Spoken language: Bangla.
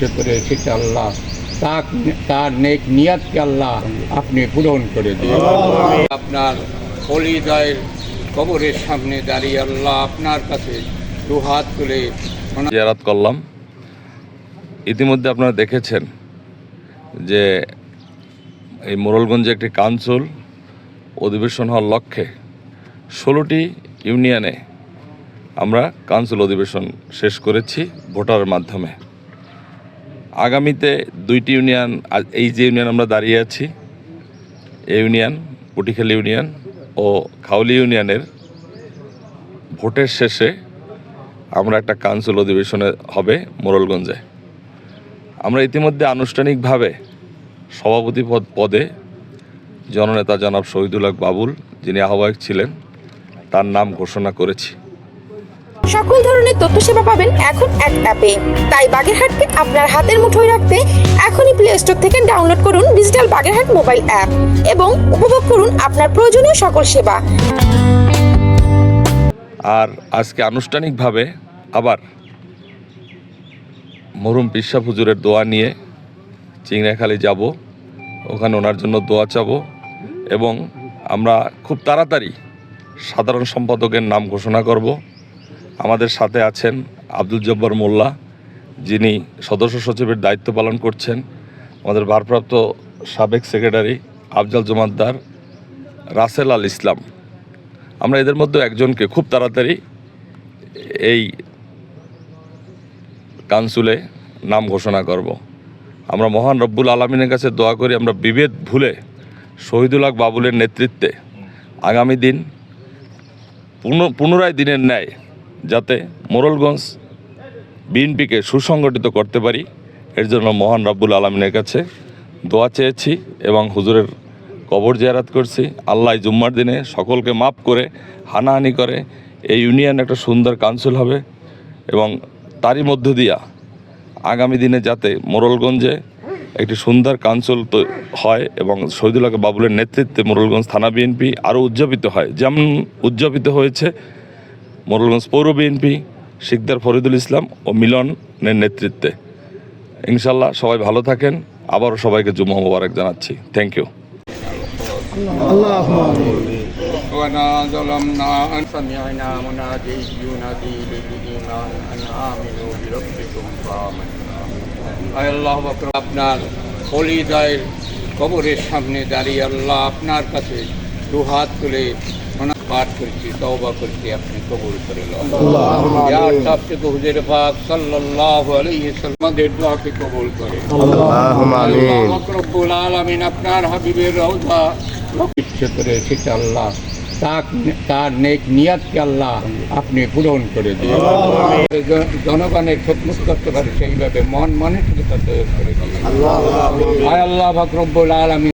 ইচ্ছে করে এসেছে আল্লাহ। তার নেক নিয়াতকে আল্লাহ আপনি পূরণ করে দিন। আপনার হলিদয়ের কবরের সামনে দাঁড়িয়ে আল্লাহ আপনার কাছে দু দুহাত তুলে জিয়ারাত করলাম। ইতিমধ্যে আপনারা দেখেছেন যে এই মোরলগঞ্জে একটি কাউন্সিল অধিবেশন হওয়ার লক্ষ্যে ষোলোটি ইউনিয়নে আমরা কাউন্সিল অধিবেশন শেষ করেছি ভোটার মাধ্যমে। আগামীতে দুইটি ইউনিয়ন এই যে ইউনিয়ন আমরা দাঁড়িয়ে আছি এই ইউনিয়ন, পুটিখালি ইউনিয়ন ও খাউলি ইউনিয়নের ভোটের শেষে আমরা একটা কাউন্সিল অধিবেশনে হবে মোরলগঞ্জে। আমরা ইতিমধ্যে আনুষ্ঠানিকভাবে সভাপতি পদ, পদে জননেতা জনাব শহীদুল হক বাবুল যিনি আহ্বায়ক ছিলেন, তার নাম ঘোষণা করেছি। সকল ধরনের তথ্য সেবা পাবেন এখন এক অ্যাপে। তাই বাগেরহাটকে আপনার হাতের মুঠোয় রাখতে এখনই প্লে স্টোর থেকে ডাউনলোড করুন ডিজিটাল বাগেরহাট মোবাইল অ্যাপ এবং উপভোগ করুন আপনার প্রয়োজনীয় সকল সেবা। আর আজকে আনুষ্ঠানিকভাবে আবার মরুম পিসা হুজুরের দোয়া নিয়ে চিংড়াখালি যাব। ওখানে ওনার জন্য দোয়া চাবো এবং আমরা খুব তাড়াতাড়ি সাধারণ সম্পাদকের নাম ঘোষণা করব। আমাদের সাথে আছেন আব্দুল জব্বার মোল্লা, যিনি সদস্য সচিবের দায়িত্ব পালন করছেন আমাদের ভারপ্রাপ্ত সাবেক সেক্রেটারি আফজাল জমাদ্দার রাসেল আল ইসলাম আমরা এদের মধ্যে একজনকে খুব তাড়াতাড়ি এই কাউন্সিলে নাম ঘোষণা করব। আমরা মহান রব্বুল আলমিনের কাছে দোয়া করি, আমরা বিভেদ ভুলে শহীদুল বাবুলের নেতৃত্বে আগামী দিন পুন- পুনরায় দিনের ন্যায় যাতে মোরলগঞ্জ বিএনপিকে সুসংগঠিত করতে পারি। এর জন্য মহান রাব্বুল আলমিনের কাছে দোয়া চেয়েছি এবং হুজুরের কবর জিয়ারাত করছি। আল্লাহ জুম্মার দিনে সকলকে মাফ করে, হানাহানি করে, এই ইউনিয়ন একটা সুন্দর কাউন্সিল হবে এবং তারই মধ্য দিয়া আগামী দিনে যাতে মোরলগঞ্জে একটি সুন্দর কাউন্সিল তো হয় এবং শহীদুল হক বাবুলের নেতৃত্বে মোরলগঞ্জ থানা বিএনপি আরও উদযাপিত হয়। যেমন উদযাপিত হয়েছে মোরলগঞ্জ পৌর বিএনপি শিকদার ফরিদুল ইসলাম ও মিলনের নেতৃত্বে ইনশাল্লাহ সবাই ভালো থাকেন আবারও সবাইকে জুম্মা মোবারক জানাচ্ছি থ্যাংক ইউ وما ظلمنا أن سمعنا منادي ينادي للإيمان أن آمنوا بربكم فآمنا আয় আল্লাহ আকবার, আপনার হলিদয়ের কবরের সামনে দাঁড়িয়ে আল্লাহ আপনার কাছে দুহাত তুলে ওনার পাঠ করছি তওবা করছি আপনি কবুল করে হুজুর পাক সাল্লাল্লাহু আলাইহি ওয়াসাল্লাম দোয়াকে কবুল করে। আল্লাহ রব্বুল আলামিন আপনার হাবিবের রওজা ইচ্ছে করে আল্লাহ তার নেক নিয়াতকে আল্লাহ আপনি পূরণ করে দিন। জনগণের খেদমত করতে পারে সেইভাবে মন তৈরি করে দিন। আয় আল্লাহ ফাকরব্বুল আলমী